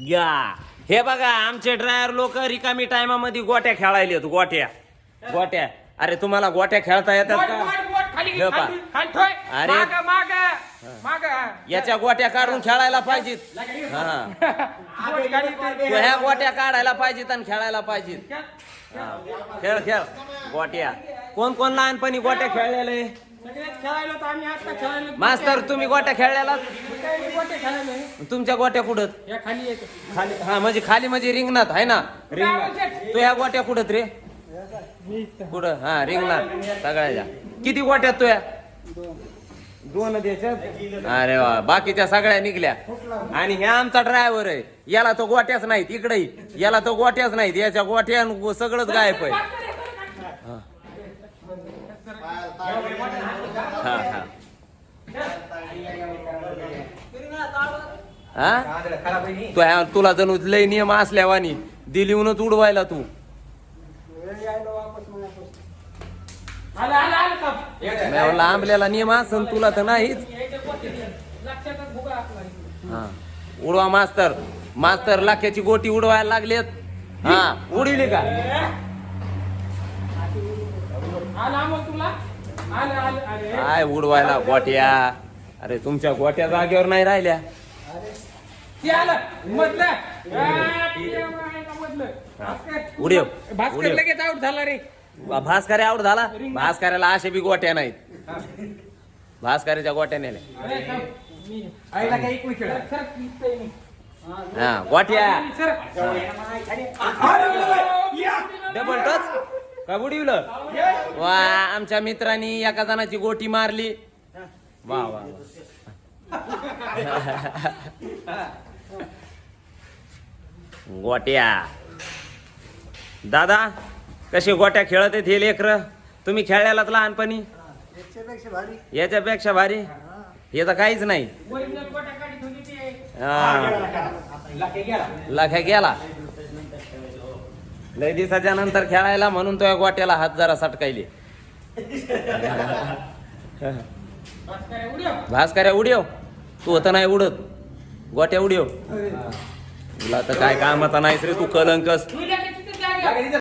घ्या हे बघा आमचे ड्रायव्हर लोक रिकामी टायमामध्ये गोट्या खेळायला येत गोट्या गोट्या अरे तुम्हाला गोट्या खेळता येतात का हे पहा. अरे. माग, माग, माग. याच्या गोट्या काढून खेळायला पाहिजेत हा. तू ह्या गोट्या काढायला पाहिजेत आणि खेळायला पाहिजेत. हा. खेळ खेळ गोट्या कोण कोण लहानपणी गोट्या खेळलेले सगळेच खेळायलो तर आम्ही आता खेळायलो मास्तर तुम्ही गोट्या नाही, गोटे खेळायलो. तुमच्या गोट्या कुठत या खाली हा म्हणजे खाली म्हणजे रिंगणात आहे ना? रिंगणात. तू ह्या गोट्या कुठत रे? कुठं? हा रिंगणात. सगळ्याच्या किती गोट्यात तू या दोन देशात अरे वा बाकीच्या सगळ्या निघल्या. आणि हे आमचा ड्रायव्हर आहे. याला तो गोट्याच नाहीत इकडे याला तो गोट्याच नाहीत. याच्या गोट्या न सगळंच गायब आहे हा हा हा? तू ह्या- तुला जणू लय नियम असल्यावानी दिलीहूनच उडवायला तू. आंबल्याला नियम असन तुला तर नाहीच. हा. उडवा मास्तर. मास्तर लाख्याची गोटी उडवायला लागलेत. हा. उडवली का? काय उडवायला गोट्या? अरे तुमच्या गोट्या जागेवर नाही राहिल्या. ते आलं. मधलं भास्कर. उडव. भास्कर उडव. लगेच आउट झाला रे. भास्कर्या आउट झाला? भास्कर्याला अशा बी गोट्या नाहीत. भास्कऱ्याच्या गोट्या नेल्या. अरे, थांब. मी- सर, सर, निघतोय मी. हा गोट्या. सर. डबल टच का वा आमच्या मित्रांनी एका जणाची गोटी मारली. वा वा. गोट्या. दादा कशी गोट्या खेळत आहेत हे लेकर? तुम्ही खेळल्यालात लहानपणी? याच्यापेक्षा भारी? हे तर काहीच नाही. लख्या गेला. लय दिवसाच्या नंतर खेळायला म्हणून तो या गोट्याला हात जरा सटकायले. भास्कर आहे, तू होता नाही उडत. गोट्या उड्यव तुला तर काय कामाचा नाहीस रे तू कलंकस. उड्या?